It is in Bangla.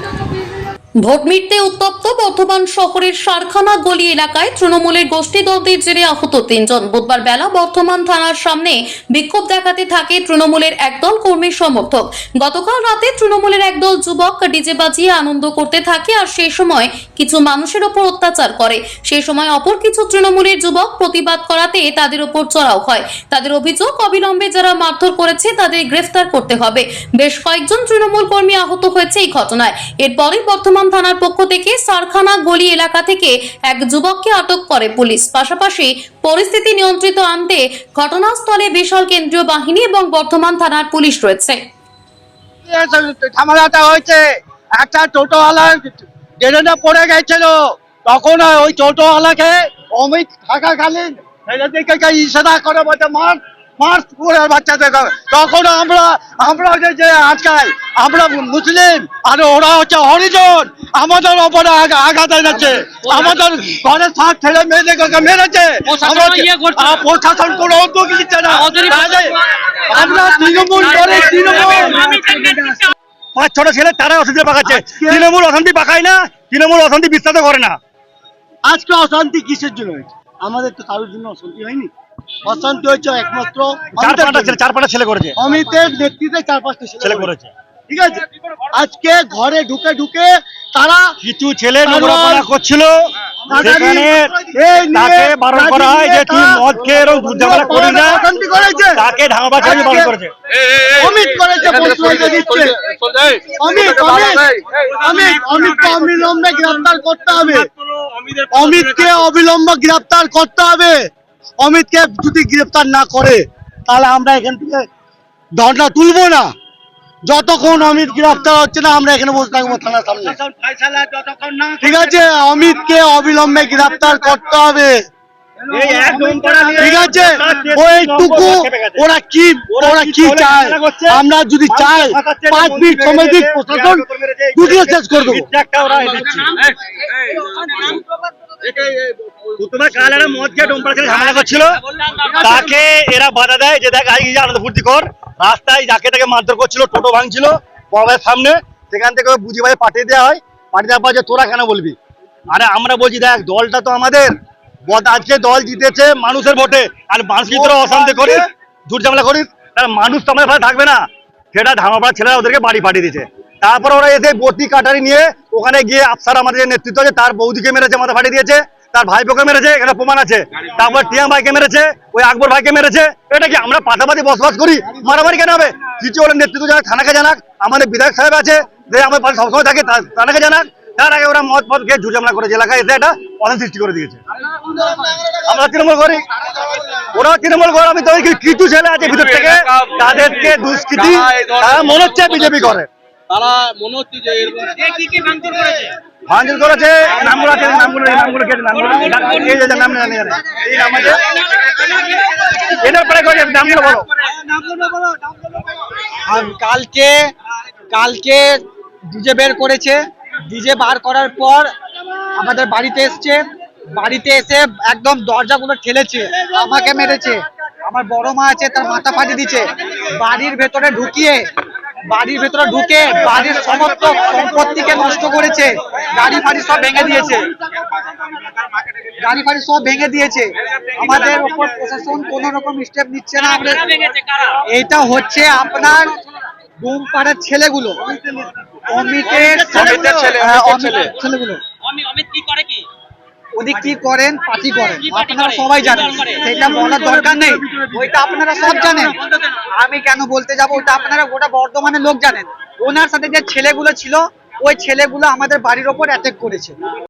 Thank you. ভোট মিটতে উত্তপ্ত বর্ধমান শহরের সারখানা গলি এলাকায় তৃণমূলের গোষ্ঠীদ্বন্দ্বের জেরে আহত তিনজন। বুধবার বেলা বর্ধমান থানার সামনে বিক্ষোভ দেখাতে থাকে তৃণমূলের একদল কর্মীর সমর্থক। গতকাল রাতে তৃণমূলের একদল যুবক ডিজে বাজিয়ে আনন্দ করতে থাকে আর সেই সময় কিছু মানুষের ওপর অত্যাচার করে। সেই সময় অপর কিছু তৃণমূলের যুবক প্রতিবাদ করাতে তাদের ওপর চড়াও হয়। তাদের অভিযোগ অবিলম্বে যারা মারধর করেছে তাদের গ্রেফতার করতে হবে। বেশ কয়েকজন তৃণমূল কর্মী আহত হয়েছে এই ঘটনায়। এরপরে বর্ধমান থানার পক্ষ থেকে সারখানা গলি এলাকা থেকে এক যুবককে আটক করে পুলিশ। পাশাপাশি পরিস্থিতি নিয়ন্ত্রিত আনতে ঘটনাস্থলে বিশাল কেন্দ্রীয় বাহিনী এবং বর্ধমান থানার পুলিশ রয়েছে। ঝামেলাটা হয়েছে, একটা টোটোওয়ালা ড্রেনে পড়ে গেছিল, তখন ওই টোটোওয়ালাকে অমিত থাকাকালীন ইশারা করে বলছে, মার মার পুরের বাচ্চাদের তখন আমরা আমরা যে যে আজকাল আমরা মুসলিম আর ওরা হচ্ছে হরিজন। আমাদের ওপরে আঘাত এনেছে। আমাদের ঘরের সাত ছেলে মেয়েদেরকে মেরেছে। প্রশাসন ইয়ে। কোনো উদ্যোগ নিচ্ছে না। আমরা তৃণমূল করে তৃণমূল। পাঁচ ছটা ছেলে তারা অশান্তি পাকাচ্ছে। তৃণমূল অশান্তি পাকায় না তৃণমূল অশান্তি বিস্তার করে না। আজকে অশান্তি কিসের জন্য হয়েছে? আমাদের তো কারোর জন্য অশান্তি হয়নি। অশান্তি হয়েছে একমাত্র চার পাঁচটা ছেলে চার পাঁচটা ছেলে করেছে অমিতের নেতৃত্বে চার পাঁচটা ছেলে করেছে ঠিক আছে আজকে ঘরে ঢুকে ঢুকে তারা কিছু ছেলে নোংরাপনা করছিল সেখানে এই নিয়ে তাকে বারণ করা হয় যে তুই মদ খেয়ে এরকম দুধ ঝামেলা না তাকে ধামাবা চালিয়ে বারণ করেছে অমিত করেছে প্রশ্রয় দিচ্ছে অমিত অমিত অমিত অমিতকে অবিলম্বে গ্রেফতার করতে হবে অমিতকে অবিলম্বে গ্রেফতার করতে হবে অমিতকে যদি গ্রেফতার না করে তাহলে আমরা এখান থেকে ধর্ণা তুলবো না যতক্ষণ অমিত গ্রেফতার হচ্ছে না আমরা এখানে বসে থাকব থানার সামনে ঠিক আছে অমিতকে অবিলম্বে গ্রেফতার করতে হবে ঠিক আছে ওইটুকু ওরা কি ওরা কি চায় আমরা যদি চাই পাঁচ মিনিট সময় দিক প্রশাসন দুটিয়ে শেষ করে দেবো মিথ্যা একটা ওরা দিচ্ছে তোমার কাল একটা মদ খেয়ে ডোমপাড়া ছেলে ঝামেলা করছিল। তাকে এরা বাধা দেয় যে দেখ আনন্দ ফুর্তি কর। রাস্তায় যাকে তাকে মারধর করছিল টোটো ভাঙছিল সামনে। সেখান থেকে বুঝিয়ে বাজে পাঠিয়ে দেওয়া হয়। পাঠিয়ে দেওয়ার পর যে তোরা কেন বলবি? আরে আমরা বলছি দেখ দলটা তো আমাদের। আজকে দল জিতেছে মানুষের ভোটে। আর মানুষ কি তোরা অশান্তি করিস? ঝুট ঝামেলা করিস? মানুষ তো আমাদের সাথে থাকবে না। সেটা ধামাপাড়া ছেলেরা ওদেরকে বাড়ি পাঠিয়ে দিয়েছে। তারপর ওরা এসে বতি কাটারি নিয়ে ওখানে গিয়ে আফসার আমাদের নেতৃত্ব আছে তার বৌদিকে মেরেছে মাথা ফাটিয়ে দিয়েছে। তার ভাইপোকে মেরেছে এখানে প্রমাণ আছে। তারপর টিয়াম ভাইকে মেরেছে, ওই আকবর ভাইকে মেরেছে। এটা কি আমরা পাশাপাশি বসবাস করি? মারামারি কেন হবে? কিছু হলে নেতৃত্ব জানাক থানাকে জানাক, আমাদের বিধায়ক সাহেব আছে, যে আমার পাশে সবসময় থাকে থানাকে জানাক। তার আগে ওরা মদ পদ খেয়ে ঝুটামলা করেছে। এলাকায় এসে একটা অনেক সৃষ্টি করে দিয়েছে। আমরা তৃণমূল করি। ওরা তৃণমূল করে। আমি তো কিছু ছেলে আছে ভিতর থেকে। তাদেরকে দুষ্কৃতি মনে হচ্ছে বিজেপি করে। তারা মনে হচ্ছে যে এরকম কি কি ভাঙচুর করেছে? নামগুলো আছে নামগুলো এই নামগুলো কেটে নামগুলো এই যে নাম জানি জানি এই নাম আছে। এটার পরে করেছে নামগুলো বলো। কালকে কালকে ডিজে বের করেছে। ডিজে বার করার পর আমাদের বাড়িতে এসছে। বাড়িতে এসে একদম দরজাগুলো ঠেলেছে আমাকে মেরেছে। আমার বড় মা আছে তার মাথা ফাটিয়ে দিচ্ছে বাড়ির ভেতরে ঢুকিয়ে বাড়ির ভেতরে ঢুকে বাড়ির সমস্ত সম্পত্তিকে নষ্ট করেছে। গাড়ি ফাড়ি সব ভেঙে দিয়েছে। গাড়ি ফাড়ি সব ভেঙে দিয়েছে। আমাদের উপর প্রশাসন কোন রকম স্টেপ নিচ্ছে না। আমরা এটা হচ্ছে আপনার ডোমপাড়ার ছেলেগুলো। অমিতের অমিতের ছেলে, হ্যাঁ, অমিতের অমিতের ছেলে। ছেলেগুলো। অমিত কি করে ওদিক কি করেন পার্টি করেন? আপনারা সবাই জানেন। সেটা বলার দরকার নেই। ওইটা আপনারা সব জানেন। আমি কেন বলতে যাব? ওটা আপনারা গোটা বর্ধমানের লোক জানেন। ওনার সাথে যে ছেলেগুলো ছিল ওই ছেলেগুলো আমাদের বাড়ির ওপর অ্যাটেক করেছে।